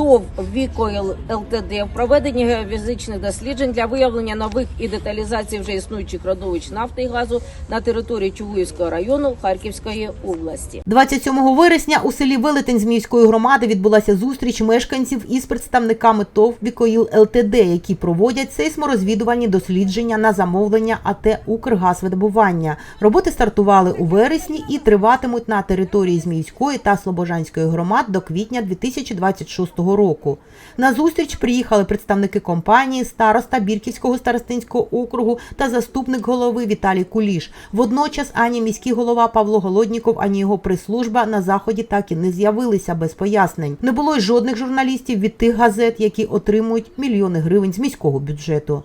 ТОВ «Вікойл ЛТД в проведенні геофізичних досліджень для виявлення нових і деталізації вже існуючих родовищ нафти і газу на території Чугуївського району Харківської області. 27 вересня у селі Велетень Зміївської громади відбулася зустріч мешканців із представниками ТОВ «Вікоїл ЛТД», які проводять сейсморозвідувальні дослідження на замовлення АТ «Укргазвидобування». Роботи стартували у вересні і триватимуть на території Зміївської та Слобожанської громад до квітня 2026 року. На зустріч приїхали представники компанії, староста Бірківського старостинського округу та заступник голови Віталій Куліш. Водночас ані міський голова Павло Голодніков, ані його прес-служба на заході так і не з'явилися без пояснень. Не було й жодних журналістів від тих газет, які отримують мільйони гривень з міського бюджету.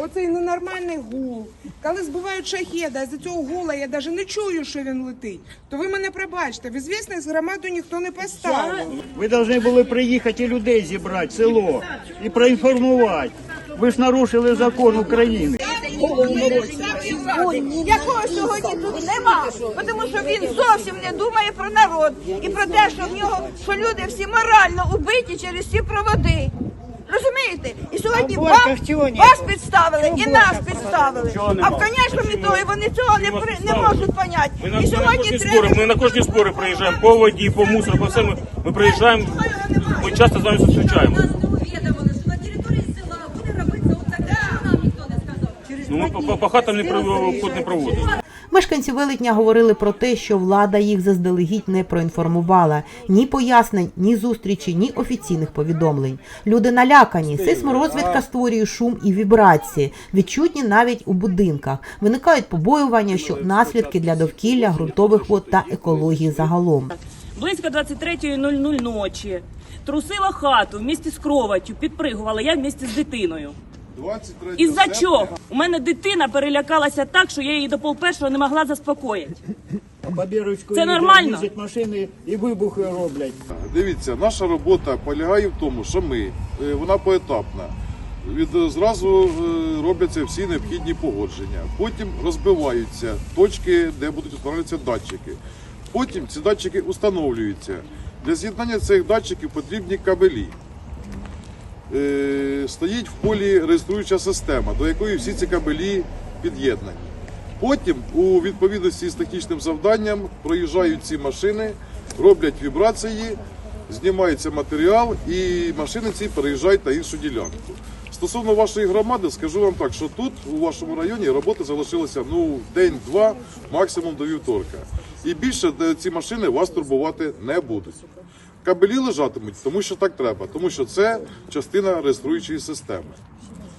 Оцей ненормальний гул. Коли збивають шахеда, з цього гула я навіть не чую, що він летить. То ви мене пробачте, в звісність громаду ніхто не поставив. Ви повинні були приїхати людей зібрати село і проінформувати. Ви ж нарушили закон України. якого сьогодні тут нема, тому що він зовсім не думає про народ і про те, що в нього що люди всі морально убиті через ці проводи. Розумієте? І сьогодні вам, вас підставили і нас підставили. А в конечному ітогі вони цього не, при, не можуть поняти. Ми І сьогодні треба... ми на кожні збори приїжджаємо по воді, по мусору, по всьому. Ми приїжджаємо, ми часто з вами зустрічаємо. Нас не увідомили, що на території села буде робитися отаке, що нам ніхто не сказав. Ну ми по, по, по хатам не пров- ход не проводили. Мешканці Велетня говорили про те, що влада їх заздалегідь не проінформувала ні пояснень, ні зустрічі, ні офіційних повідомлень. Люди налякані. Сейсморозвідка створює шум і вібрації, відчутні навіть у будинках. Виникають побоювання, що наслідки для довкілля, ґрунтових вод та екології загалом. Близько 23.00 ночі. Трусила хату в місті з кроваттю, підпригувала я в місті з дитиною. 23 Із-за серпня. чого? У мене дитина перелякалася так, що я її до полпершого не могла заспокоїти. По Бірочку Це нормально? їздять машини і вибухи роблять. Дивіться, наша робота полягає в тому, що ми, е, вона поетапна. Від зразу е, робляться всі необхідні погодження. Потім розбиваються точки, де будуть встановлюватися датчики. Потім ці датчики установлюються. Для з'єднання цих датчиків потрібні кабелі. Е, Стоїть в полі реєструюча система, до якої всі ці кабелі під'єднані. Потім, у відповідності з технічним завданням, проїжджають ці машини, роблять вібрації, знімається матеріал, і машини ці переїжджають на іншу ділянку. Стосовно вашої громади, скажу вам так, що тут, у вашому районі, роботи залишилося ну, день-два, максимум до вівторка. І більше ці машини вас турбувати не будуть. Кабелі лежатимуть, тому що так треба, тому що це частина реєструючої системи.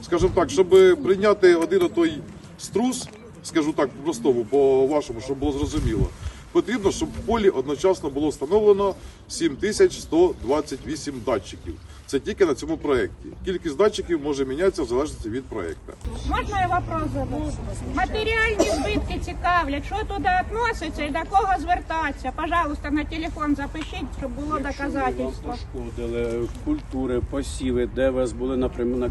Скажімо так, щоб прийняти один отой струс, скажу так по-простому, по-вашому, щоб було зрозуміло, потрібно, щоб в полі одночасно було встановлено 7128 датчиків. Це тільки на цьому проєкті. Кількість датчиків може мінятися в залежності від проєкту. Можна я вопрос задам? Матеріальні збитки цікавлять, що туди відноситься і до кого звертатися. Пожалуйста, на телефон запишіть, щоб було доказательство. пошкодили культури, посіви, де вас були напряму. Вам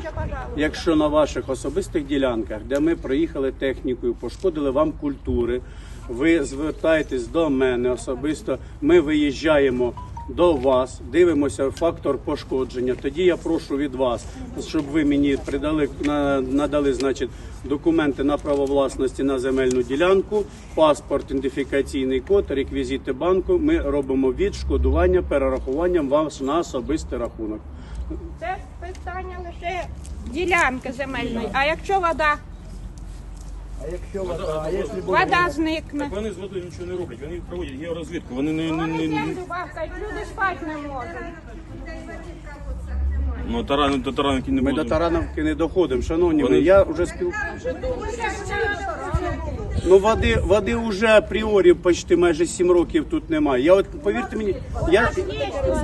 же, пожалуйста. Якщо на ваших особистих ділянках, де ми проїхали технікою, пошкодили вам культури, ви звертаєтесь до мене особисто. Ми виїжджаємо до вас, дивимося фактор пошкодження. Тоді я прошу від вас, щоб ви мені придали на- надали, значить, документи на право власності на земельну ділянку, паспорт, ідентифікаційний код, реквізити банку. Ми робимо відшкодування перерахуванням вам на особистий рахунок. Це питання лише ділянки земельної. А якщо вода, А якщо вода, а якщо вода зникне. Так вони з водою нічого не роблять, вони проводять георозвідку, вони не, не, Вони не, не землю люди спати не можуть. ну, тарани, до таранки не Ми до. Тарановки не доходимо. Шановні, Вони- я вже спіл... Ну, води, води вже апріорі почти майже 7 років тут немає. Я от повірте мені, я,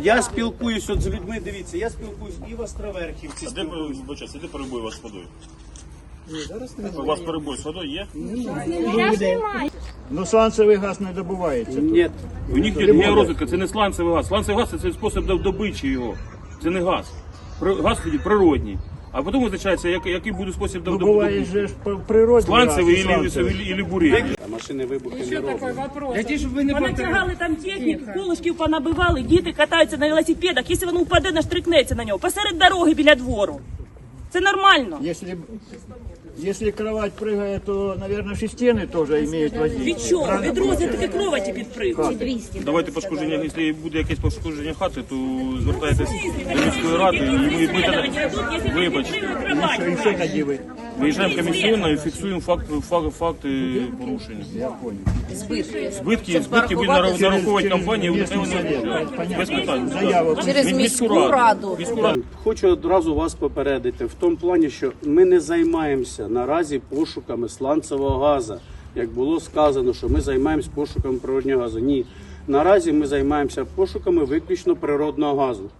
я спілкуюсь от з людьми. Дивіться, я спілкуюсь і в Островерхівці. А де, вибачайте, де перебой у У вас перебой з водою є? Немає. Ну сланцевий газ не добувається. Ні, У них є георозвідка, це не сланцевий газ. Сланцевий газ це спосіб доб- добичі його. Це не газ. Газ тоді природній. А потім визначається, як- який буде спосіб Ну, добу- буває же ж природі. сланцевий бурей. А машини вибухи не роблять. Понатягали там техніку, колишків понабивали, діти катаються на велосипедах. Якщо воно впаде, наштрикнеться на нього. Посеред дороги біля двору. Це нормально. Если, если кровать прыгает, то, наверное, шестены тоже имеют воздействие. Від чого? Правильно Від розвитку кроваті підпригує. Давайте пошкодження, якщо буде якесь пошкодження хати, то звертайтесь до міської ради і ми, будете. вибачте. получается? И что тоді ви? Виїжджаємо комісійно і фіксуємо факт, факт, факти порушення. Збитки. Збитки, збитки нараховувати компанії, вони без питань. Через міську раду. Міську раду. Хочу одразу вас попередити в тому плані, що ми не займаємося наразі пошуками сланцевого газу. Як було сказано, що ми займаємося пошуками природнього газу. Ні. Наразі ми займаємося пошуками виключно природного газу.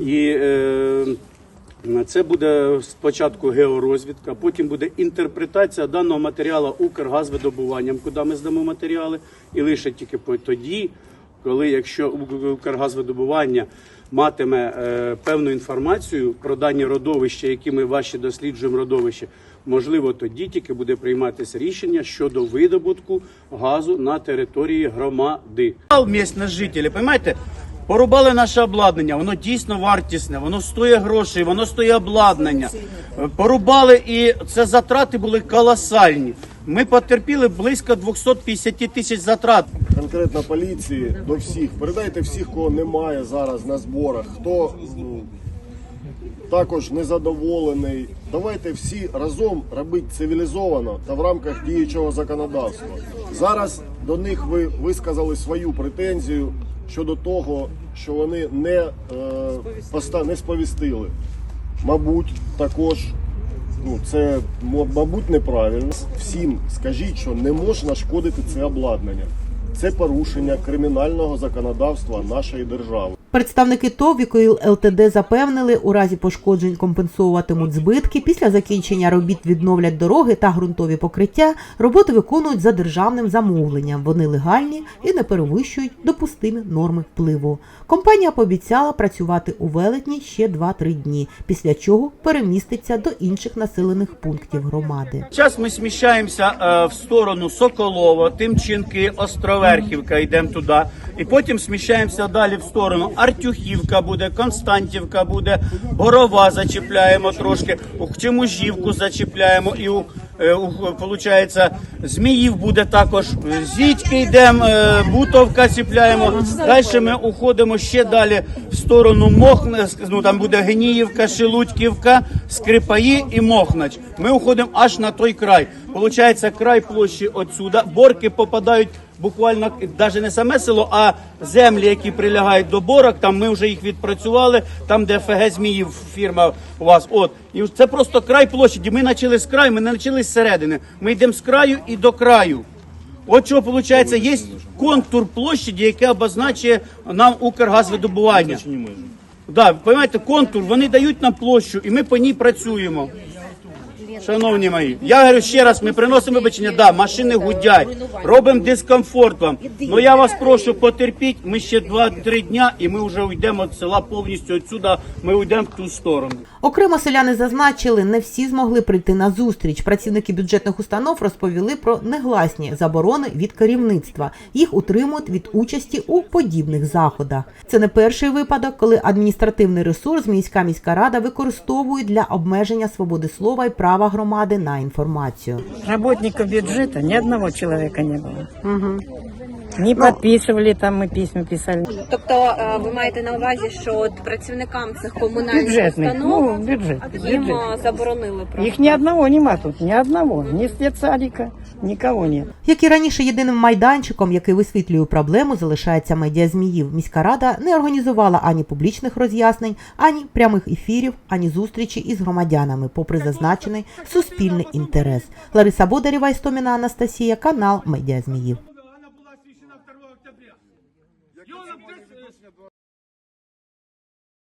І е, це буде спочатку георозвідка, потім буде інтерпретація даного матеріалу Укргазвидобуванням, куди ми здамо матеріали, і лише тільки тоді, коли якщо Укргазвидобування матиме е, певну інформацію про дані родовища, які ми ваші досліджуємо родовища, можливо, тоді тільки буде прийматися рішення щодо видобутку газу на території громади. Місні жителі, розумієте? Порубали наше обладнання, воно дійсно вартісне, воно стоїть грошей, воно стоїть обладнання. Порубали і це затрати були колосальні. Ми потерпіли близько 250 тисяч затрат. конкретно поліції до всіх. Передайте всіх, кого немає зараз на зборах, хто ну, також незадоволений. Давайте всі разом робити цивілізовано та в рамках діючого законодавства. Зараз до них ви висказали свою претензію щодо того, що вони не, е, поста- не сповістили. Мабуть, також ну, це мабуть неправильно. Всім скажіть, що не можна шкодити це обладнання. Це порушення кримінального законодавства нашої держави. Представники ТОВ «Вікоїл ЛТД запевнили, у разі пошкоджень компенсовуватимуть збитки. Після закінчення робіт відновлять дороги та ґрунтові покриття. Роботи виконують за державним замовленням. Вони легальні і не перевищують допустимі норми впливу. Компанія пообіцяла працювати у велетні ще 2-3 дні, після чого переміститься до інших населених пунктів громади. Зараз ми сміщаємося е, в сторону Соколова, Тимчинки, Островерхівка, йдемо туди. І потім сміщаємося далі в сторону Артюхівка буде, Константівка буде, Борова зачіпляємо трошки, у Чемужівку зачіпляємо і у, е, получається, Зміїв буде також. Зітьки йдемо, е, Бутовка чіпляємо. Далі ми уходимо ще далі в сторону Мохна, ну там буде Геніївка, Шелудьківка, Скрипаї і Мохнач. Ми уходимо аж на той край. Получається, край площі отсюда. Борки попадають буквально навіть не саме село, а землі, які прилягають до борок. Там ми вже їх відпрацювали. Там, де ФГ Зміїв фірма у вас. От і це просто край площаді. Ми почали з краю, ми не почали з середини. Ми йдемо з краю і до краю. От чого виходить, є контур площаді, яке обозначує нам Укргазвидобування. Да, понимаєте, контур, вони дають нам площу, і ми по ній працюємо. Шановні мої, я говорю ще раз, ми приносимо вибачення, да, машини гудять, робимо дискомфорт вам. Ну я вас прошу, потерпіть, ми ще 2-3 дня і ми вже уйдемо від села повністю відсюди, ми уйдемо в ту сторону. Окремо селяни зазначили, не всі змогли прийти на зустріч. Працівники бюджетних установ розповіли про негласні заборони від керівництва. Їх утримують від участі у подібних заходах. Це не перший випадок, коли адміністративний ресурс міська міська рада використовують для обмеження свободи слова і права громади на інформацію. Работников бюджета ни одного человека не было. Не подписывали там, мы письма писали. Тобто е, ви маєте на увазі, що от працівникам цих комунальних Бюджетных, установ ну, бюджет. їм бюджет. е, заборонили просто? Их ни одного нема тут, ни одного. Ни спецсадика, никого ні. Як і раніше, єдиним майданчиком, який висвітлює проблему, залишається медіа Зміїв. Міська рада не організувала ані публічних роз'яснень, ані прямих ефірів, ані зустрічі із громадянами, попри зазначений суспільний інтерес. Лариса Бодарєва, Істоміна Анастасія, канал Медіа Зміїв.